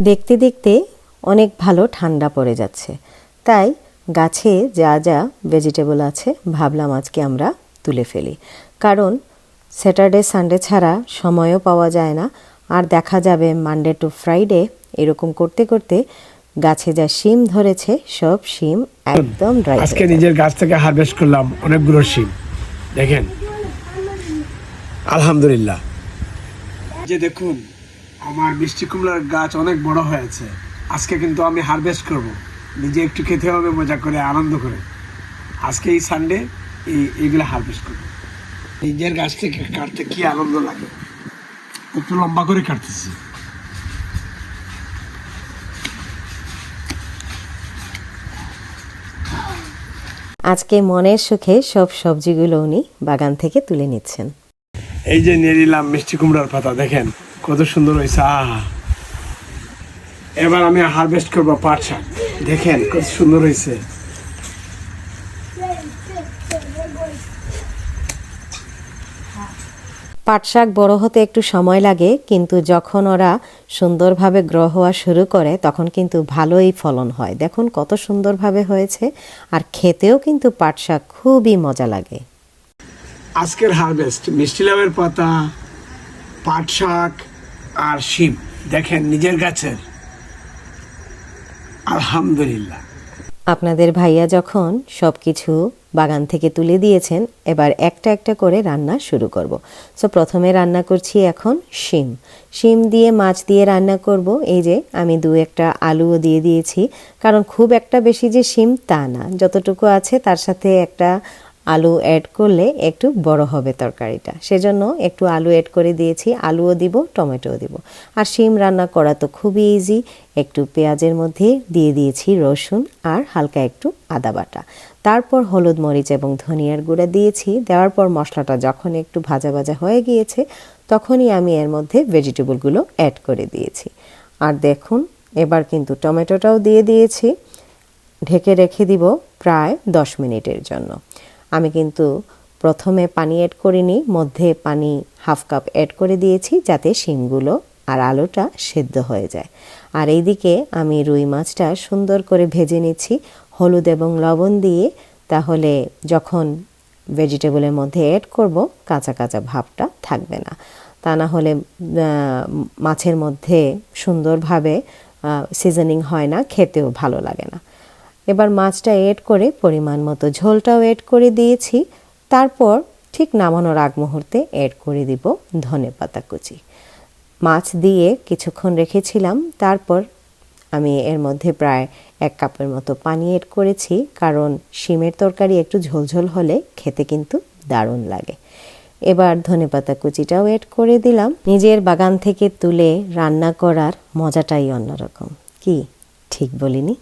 দেখতে দেখতে অনেক ভালো ঠান্ডা পড়ে যাচ্ছে। তাই গাছে যা যা ভেজিটেবল আছে ভাবলাম আজকে আমরা তুলে ফেলি। কারণ স্যাটারডে সানডে ছাড়া সময়ও পাওয়া যায় না। আর দেখা যাবে মানডে টু ফ্রাইডে এরকম করতে করতে গাছে যা শিম ধরেছে সব শিম একদম ড্রাই আজকে নিজের গাছ থেকে হারভেস্ট করলাম অনেকগুলো শিম। দেখেন? আলহামদুলিল্লাহ। যে দেখুন আমার মিষ্টি কুমড়ার গাছ অনেক বড় হয়েছে। আজকে কিন্তু আমি হারভেস্ট করব। নিজে একটু খেতে হবে মজা করে আনন্দ করে। আজকে এই সানডে এই এইগুলো হারভেস্ট করব। নিজের গাছ থেকে কাটতে কি আনন্দ লাগে? একটু লম্বা করে কাটতেছি। আজকে মনের সুখে সব সবজিগুলো উনি বাগান থেকে তুলে নিচ্ছেন। এই যে নিয়ে নিলাম মিষ্টি কুমড়ার পাতা দেখেন। কত সুন্দর হয়েছে আহা এবার আমি হারভেস্ট করব পাট শাক। দেখেন কত সুন্দর হয়েছে। পাট শাক বড় হতে একটু সময় লাগে কিন্তু যখন ওরা সুন্দরভাবে গ্রহ হওয়া শুরু করে তখন কিন্তু ভালোই ফলন হয়। দেখুন কত সুন্দরভাবে হয়েছে আর খেতেও কিন্তু পাট শাক খুবই মজা লাগে। আজকের হারভেস্ট মিষ্টি লাভের পাতা পাট শাক আর শিম। দেখেন নিজের গাছের। আলহামদুলিল্লাহ। আপনাদের ভাইয়া যখন সব কিছু বাগান থেকে তুলে দিয়েছেন, এবার একটা একটা করে রান্না শুরু করব। সো প্রথমে রান্না করছি এখন শিম। শিম দিয়ে মাছ দিয়ে রান্না করব। এই যে আমি দু একটা আলুও দিয়ে দিয়েছি। কারণ খুব একটা বেশি যে শিম তা না। যতটুকু আছে তার সাথে একটা আলু অ্যাড করলে একটু বড় হবে তরকারিটা। সেজন্য একটু আলু অ্যাড করে দিয়েছি, আলুও দিব, টমেটোও দিব। আর শিম রান্না করা তো খুবই ইজি একটু পেঁয়াজের মধ্যে দিয়ে দিয়েছি রসুন আর হালকা একটু আদা বাটা। তারপর হলুদ মরিচ এবং ধনিয়ার গুঁড়া দিয়েছি, দেওয়ার পর মশলাটা যখন একটু ভাজা ভাজা হয়ে গিয়েছে, তখনই আমি এর মধ্যে ভেজিটেবলগুলো অ্যাড করে দিয়েছি। আর দেখুন, এবার কিন্তু টমেটোটাও দিয়ে দিয়েছি। ঢেকে রেখে দিব প্রায় দশ মিনিটের জন্য। আমি কিন্তু প্রথমে পানি অ্যাড করিনি, মধ্যে পানি হাফ কাপ অ্যাড করে দিয়েছি যাতে শিমগুলো আর আলুটা সেদ্ধ হয়ে যায়। আর এইদিকে আমি রুই মাছটা সুন্দর করে ভেজে নিচ্ছি, হলুদ এবং লবণ দিয়ে। তাহলে যখন ভেজিটেবলের মধ্যে অ্যাড করব, কাঁচা কাঁচা ভাবটা থাকবে না। তা না হলে মাছের মধ্যে সুন্দরভাবে সিজনিং হয় না, খেতেও ভালো লাগে না। এবার মাছটা এড করে পরিমাণ মতো ঝোলটাও এড করে দিয়েছি। তারপর ঠিক নামানোর আগ মুহূর্তে এড করে দিব ধনে পাতা কুচি। মাছ দিয়ে কিছুক্ষণ রেখেছিলাম, তারপর আমি এর মধ্যে প্রায় এক কাপের মতো পানি এড করেছি, কারণ শিমের তরকারি একটু ঝোলঝোল হলে খেতে কিন্তু দারুণ লাগে। এবার ধনেপাতা কুচিটাও এড করে দিলাম। নিজের বাগান থেকে তুলে রান্না করার মজাটাই অন্যরকম। কি? ঠিক বলিনি?